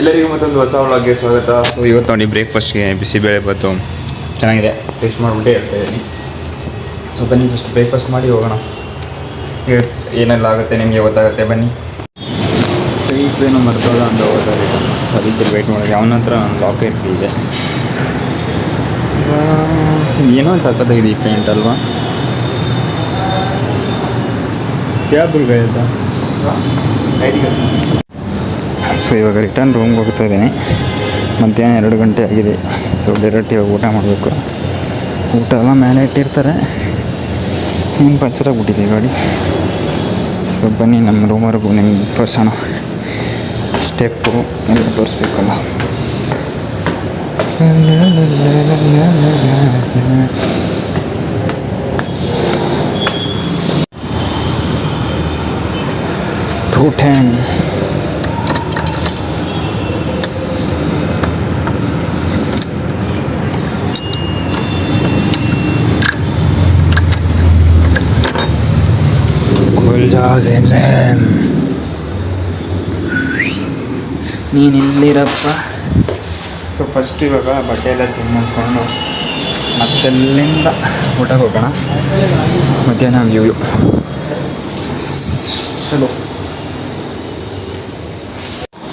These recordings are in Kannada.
ಎಲ್ಲರಿಗೂ ಮತ್ತೊಂದು ಹೊಸ ವ್ಲಾಗ್ಗೆ ಸ್ವಾಗತ. ಸೊ ಇವತ್ತು ನೋಡಿ ಬ್ರೇಕ್ಫಾಸ್ಟ್ಗೆ ಬಿಸಿಬೇಳೆ ಬಂತು ಚೆನ್ನಾಗಿದೆ. ಟೇಸ್ಟ್ ಮಾಡಿಬಿಟ್ಟು ಹೇಳ್ತಾ ಇದ್ದೀನಿ. ಸೊ ಬನ್ನಿ ಫಸ್ಟ್ ಬ್ರೇಕ್ಫಾಸ್ಟ್ ಮಾಡಿ ಹೋಗೋಣ. ಏನೆಲ್ಲ ಆಗುತ್ತೆ ನಿಮಗೆ ಗೊತ್ತಾಗುತ್ತೆ ಬನ್ನಿ. ಸೈಟ್ ಏನೋ ಮರ್ತೋದ ಅಂತ ಹೋಗ್ತಾರೆ ಸೊ ಅದಕ್ಕೆ ವೆಯ್ಟ್ ಮಾಡೋದು ಅವನ ಹತ್ರ ಒಂದು ಲಾಕೆಟ್ ಇದೆ ಏನೋ ಒಂದು ಸಖತ್ತಾಗಿದೆ ಈ ಪೇಂಟ್ ಅಲ್ವಾ? ಕ್ಯಾಬ್ ಆಯ್ತಾ ಸೊ ಇವಾಗ ರಿಟರ್ನ್ ರೂಮ್ಗೆ ಹೋಗ್ತಾ ಇದ್ದೀನಿ. ಮಧ್ಯಾಹ್ನ ಎರಡು ಗಂಟೆ ಆಗಿದೆ. ಸೊ ಡೈರೆಕ್ಟ್ ಇವಾಗ ಊಟ ಮಾಡಬೇಕು. ಊಟ ಎಲ್ಲ ಮೇಲೆ ಇಟ್ಟಿರ್ತಾರೆ. ಹಿಂಗೆ ಪಂಚರ್ ಆಗಿಬಿಟ್ಟಿದೆ ಗಾಡಿ. ಸೊ ಬನ್ನಿ ನಮ್ಮ ರೂಮರ್ಗೂ ನಿಮ್ಗೆ ತೋರಿಸೋಣ. ಸ್ಟೆಪ್ಪು ಎಲ್ಲ ತೋರಿಸ್ಬೇಕಲ್ಲ. ಟೂ ಟೆನ್ ಕುಲ್ಜಾ ಸೇಮ್ ಸೇಮ್ ನೀನು ಇಲ್ಲಿರಪ್ಪ ಸೊ ಫಸ್ಟ್ ಇವಾಗ ಬಟ್ಟೆ ಎಲ್ಲ ಚೆಕ್ ಮಾಡಿಕೊಂಡು ಮತ್ತೆಲ್ಲಿಂದ ಊಟಕ್ಕೆ ಹೋಗೋಣ. ಮಧ್ಯಾಹ್ನ ವ್ಯೂ ಚಲೋ.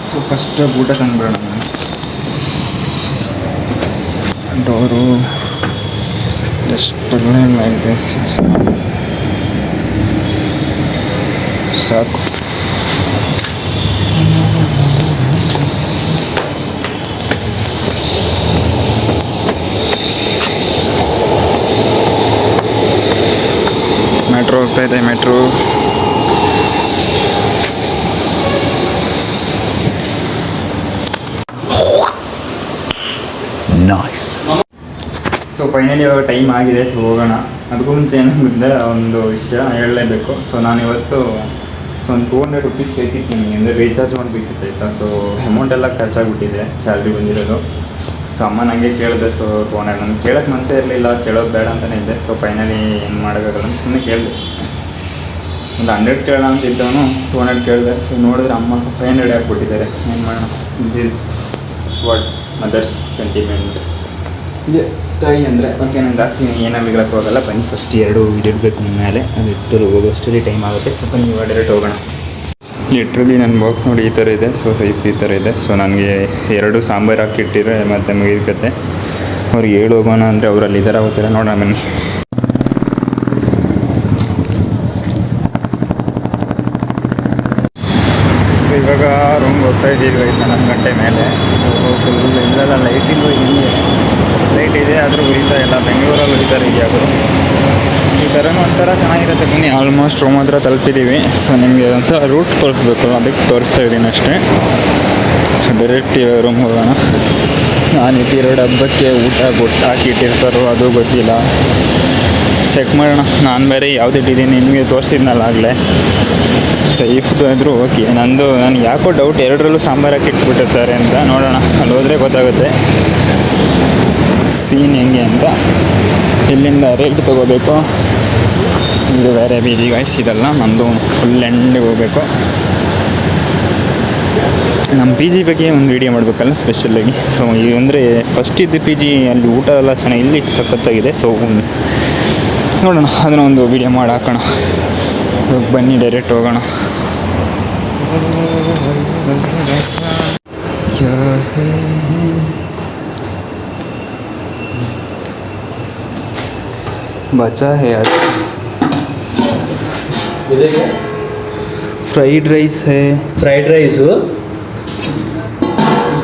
ಸೊ ಫಸ್ಟ್ ಊಟ ತಂದ್ಬಿಡೋಣ ನಾನು. ಡೋರು ಎಷ್ಟೆಲ್ಲ ಲೈಕ್ ದಿಸ್ ಸಾಕು. ಮೆಟ್ರೋ ಹೋಗ್ತಾ ಇದೆ ಮೆಟ್ರೋ ಸೊ ಫೈನಲಿ ಇವಾಗ ಟೈಮ್ ಆಗಿದೆ ಸೊ ಹೋಗೋಣ. ಅದಕ್ಕೂ ಮುಂಚೆ ಏನಾಗುತ್ತೆ ಒಂದು ವಿಷಯ ಹೇಳಲೇಬೇಕು. ಸೊ ನಾನು ಇವತ್ತು ಸೊ ಒಂದು ಟೂ ಹಂಡ್ರೆಡ್ ರುಪೀಸ್ ಬೇಕಿತ್ತು ನನಗೆ ಅಂದರೆ ರೀಚಾರ್ಜ್ ಮಾಡಬೇಕಿತ್ತು ಆಯಿತಾ? ಸೊ ಅಮೌಂಟ್ ಎಲ್ಲ ಖರ್ಚಾಗ್ಬಿಟ್ಟಿದೆ ಸ್ಯಾಲ್ರಿ ಬಂದಿರೋದು. ಸೊ ಅಮ್ಮ ನನಗೆ ಕೇಳಿದೆ ಸೊ ಹಂಡ್ರೆಡ್ ನನಗೆ ಕೇಳೋಕ್ಕೆ ಮನಸ್ಸೇ ಇರಲಿಲ್ಲ ಕೇಳೋದು ಬೇಡ ಅಂತಲೇ ಇದ್ದೆ. ಸೊ ಫೈನಲಿ ಏನು ಮಾಡೋಕ್ಕಾಗಲ್ಲ ಅಂತ ಸುಮ್ಮನೆ ಕೇಳಿದೆ. ಒಂದು ಹಂಡ್ರೆಡ್ ಕೇಳೋಣ ಅಂತ ಇದ್ದವನು ಟೂ ಹಂಡ್ರೆಡ್ ಕೇಳಿದೆ. ಸೊ ನೋಡಿದ್ರೆ ಅಮ್ಮ ಫೈವ್ ಹಂಡ್ರೆಡ್ ಹಾಕ್ಬಿಟ್ಟಿದ್ದಾರೆ. ಏನು ಮಾಡೋಣ? This is what mother's sentiment ಇದೆ ತಾಯಿ ಅಂದರೆ ಓಕೆ ನಾನು ಜಾಸ್ತಿ ಏನಾರು ಹೇಳಕ್ಕೆ ಹೋಗಲ್ಲ ಬನ್ನಿ ಫಸ್ಟ್ ಎರಡು ಇದಿಡಬೇಕು ನಿಮ್ಮ ಮೇಲೆ ಅದು ಇಟ್ಟು ಹೋಗೋಷ್ಟರಲ್ಲಿ ಟೈಮ್ ಆಗುತ್ತೆ ಸ್ವಲ್ಪ ನೀವು ಡೈರೆಕ್ಟ್ ಹೋಗೋಣ ಲಿಟ್ರಲಿ ನನ್ನ ಬಾಕ್ಸ್ ನೋಡಿ ಈ ಥರ ಇದೆ ಸೊ ಸೈಫ್ ಈ ಥರ ಇದೆ ಸೊ ನನಗೆ ಎರಡು ಸಾಂಬಾರು ಹಾಕಿಟ್ಟಿದ್ರೆ ಮತ್ತು ಮುಗಿದಕತೆ ಅವ್ರಿಗೆ ಹೇಳಿ ಹೋಗೋಣ ಅಂದರೆ ಅವರಲ್ಲಿ ಇದಾರ ಹೋಗ್ತಾರೆ ನೋಡೋಣ ಬನ್ನಿ ಇವಾಗ ರೂಮ್ ಹೋಗ್ತಾ ಇದ್ದೀವಿ ವಯಸ್ಸು ಹನ್ನೊಂದು ಗಂಟೆ ಮೇಲೆ ಸೊ ಫುಲ್ ಇಲ್ಲೆಲ್ಲ ಲೈಟಿಂಗು ಆದರೂ ಉರಿತಾ ಇಲ್ಲ, ಬೆಂಗಳೂರಲ್ಲಿ ಉರಿತಾರೆ ಯಾವುದು ಈ ಥರನೂ ಒಂಥರ ಚೆನ್ನಾಗಿರುತ್ತೆ ಬನ್ನಿ. ಆಲ್ಮೋಸ್ಟ್ ರೂಮ್ ಹತ್ರ ತಲುಪಿದ್ದೀವಿ ಸೊ ನಿಮಗೆ ಒಂದ್ಸಲ ರೂಟ್ ತೋರಿಸ್ಬೇಕು. ಅದಕ್ಕೆ ತೋರಿಸ್ತಾ ಇದ್ದೀನಿ ಅಷ್ಟೇ. ಸೊ ಡೈರೆಕ್ಟ್ ರೂಮ್ ಹೋಗೋಣ. ನಾನು ಇಟ್ಟಿರೋ ಹಬ್ಬಕ್ಕೆ ಊಟ ಕೊಟ್ಟು ಹಾಕಿಟ್ಟಿರ್ತಾರೋ ಅದು ಗೊತ್ತಿಲ್ಲ. ಚೆಕ್ ಮಾಡೋಣ. ನಾನು ಬೇರೆ ಯಾವ್ದು ಇಟ್ಟಿದ್ದೀನಿ ನಿಮಗೆ ತೋರಿಸಿದ್ನಲ್ಲ ಆಗಲೇ. ಸೇಫ್ ಆದರೂ ಓಕೆ ನಂದು ನಾನು ಯಾಕೋ ಡೌಟ್ ಎರಡರಲ್ಲೂ ಸಾಂಬಾರು ಹಾಕಿ ಇಟ್ಬಿಟ್ಟಿರ್ತಾರೆ ಅಂತ. ನೋಡೋಣ. ಅಲ್ಲಿ ಹೋದರೆ ಗೊತ್ತಾಗುತ್ತೆ. ಸೀನ್ ಹೆಂಗೆ ಅಂತ ಇಲ್ಲಿಂದ ರೇಟ್ ತೊಗೋಬೇಕು. ಇದು ಬೇರೆ ಬೀದಿ ಗಾಯ್ಸ್ ಇದಲ್ಲ, ನಂದು ಫುಲ್ ಎಂಡಿಗೆ ಹೋಗಬೇಕು. ನಮ್ಮ ಪಿ ಜಿ ಬಗ್ಗೆ ಒಂದು ವೀಡಿಯೋ ಮಾಡಬೇಕಲ್ಲ ಸ್ಪೆಷಲಾಗಿ ಸೊ ಈಗ ಅಂದರೆ ಫಸ್ಟ್ ಇದ್ದು ಪಿ ಜಿ ಅಲ್ಲಿ ಊಟ ಎಲ್ಲ ಚೆನ್ನಾಗಿ ಇಲ್ಲಿ ಸಖತ್ತಾಗಿದೆ. ಸೊ ನೋಡೋಣ, ಅದನ್ನ ಒಂದು ವೀಡಿಯೋ ಮಾಡಿ ಹಾಕೋಣ. ಇವಾಗ ಬನ್ನಿ ಡೈರೆಕ್ಟ್ ಹೋಗೋಣ. बचा है आज फ्राइड राइस है। फ्राइड राइस हो?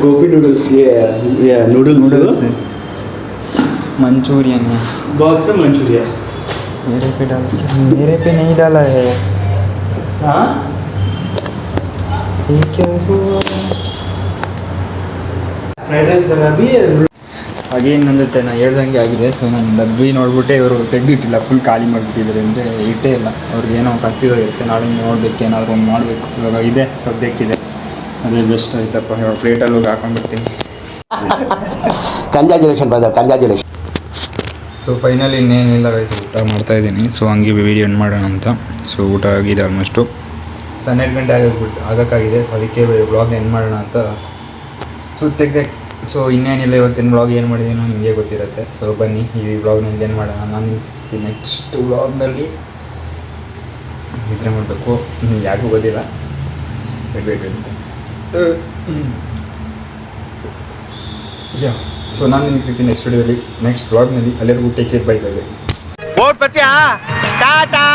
गोभी नूडल्स ये ये नूडल्स नूडल्स है। मंचूरियन है। बॉक्स में मंचूरियन। मेरे पे डाल मेरे पे नहीं डाला है। हाँ? ये क्या हुआ? फ्राइड राइस जरा भी है? ನನ್ನ ಅಂದ್ರೆ ನಾನು ಹೇಳ್ದಂಗೆ ಆಗಿದೆ. ಸೊ ನಾನು ಡಬ್ಬಿ ನೋಡ್ಬಿಟ್ಟೆ ಇವರು ತೆಗೆದಿಟ್ಟಿಲ್ಲ ಫುಲ್ ಖಾಲಿ ಮಾಡಿಬಿಟ್ಟಿದ್ದಾರೆ ಅಂದರೆ ಇಟ್ಟೇ ಇಲ್ಲ. ಅವ್ರಿಗೆ ಏನೋ ಕನ್ಫ್ಯೂಸ್ ಆಗಿರುತ್ತೆ ನಾಳೆ ನೋಡ್ಬೇಕು ಏನಾದರೂ ಒಂದು ಮಾಡಬೇಕು. ಇವಾಗ ಇದೆ ಸದ್ಯಕ್ಕಿದೆ. ಅದೇ ಬೆಸ್ಟ್ ಆಯ್ತಪ್ಪ ಇವಾಗ ಪ್ಲೇಟಲ್ಲಿ ಹೋಗಿ ಹಾಕೊಂಡ್ಬಿಡ್ತೀನಿ. Congratulation brother congratulation so finally ಇನ್ನೇನಿಲ್ಲ ಗೈಸ್ ಊಟ ಮಾಡ್ತಾ ಇದ್ದೀನಿ. ಸೊ ಹಂಗೆ ವಿಡಿಯೋ ಎಂಡ್ ಮಾಡೋಣ ಅಂತ. ಸೊ ಊಟ ಆಗಿದೆ ಆಲ್ಮೋಸ್ಟು ಸೊ ಹನ್ನೆರಡು ಗಂಟೆ ಆಗೋಗ್ಬಿಟ್ಟು ಆಗೋಕ್ಕಾಗಿದೆ. ಸೊ ಅದಕ್ಕೆ ಬ್ಲಾಗ್ ಎಂಡ್ ಮಾಡೋಣ ಅಂತ. ಸೊ ತೆಗ್ದೆ ಸೊ ಇನ್ನೇನಿಲ್ಲ, ಇವತ್ತಿನ ಬ್ಲಾಗ್ ಏನು ಮಾಡಿದ್ದೀನೋ ನಿಮಗೆ ಗೊತ್ತಿರುತ್ತೆ. ಸೊ ಬನ್ನಿ, ಈ ಬ್ಲಾಗ್ನಲ್ಲಿ ಏನು ಮಾಡೋಣ? ನಾನು ನಿಮ್ಗೆ ಸಿಗ್ತೀನಿ ನೆಕ್ಸ್ಟ್ ಬ್ಲಾಗ್ನಲ್ಲಿ ನಿದ್ರೆ ಮಾಡಬೇಕು. ಗೊತ್ತಿಲ್ಲ. Wait wait wait ya so ನಾನು ನಿಮ್ಗೆ ಸಿಗ್ತೀನಿ ನೆಕ್ಸ್ಟ್ ವಿಡಿಯೋಲಿ ನೆಕ್ಸ್ಟ್ ಬ್ಲಾಗ್ನಲ್ಲಿ ಅಲ್ಲಿಗೂ ಟೇಕ್ ಕೇರ್ ಬೈ ಬೈ ಪತ್ಯ ಟಾಟಾ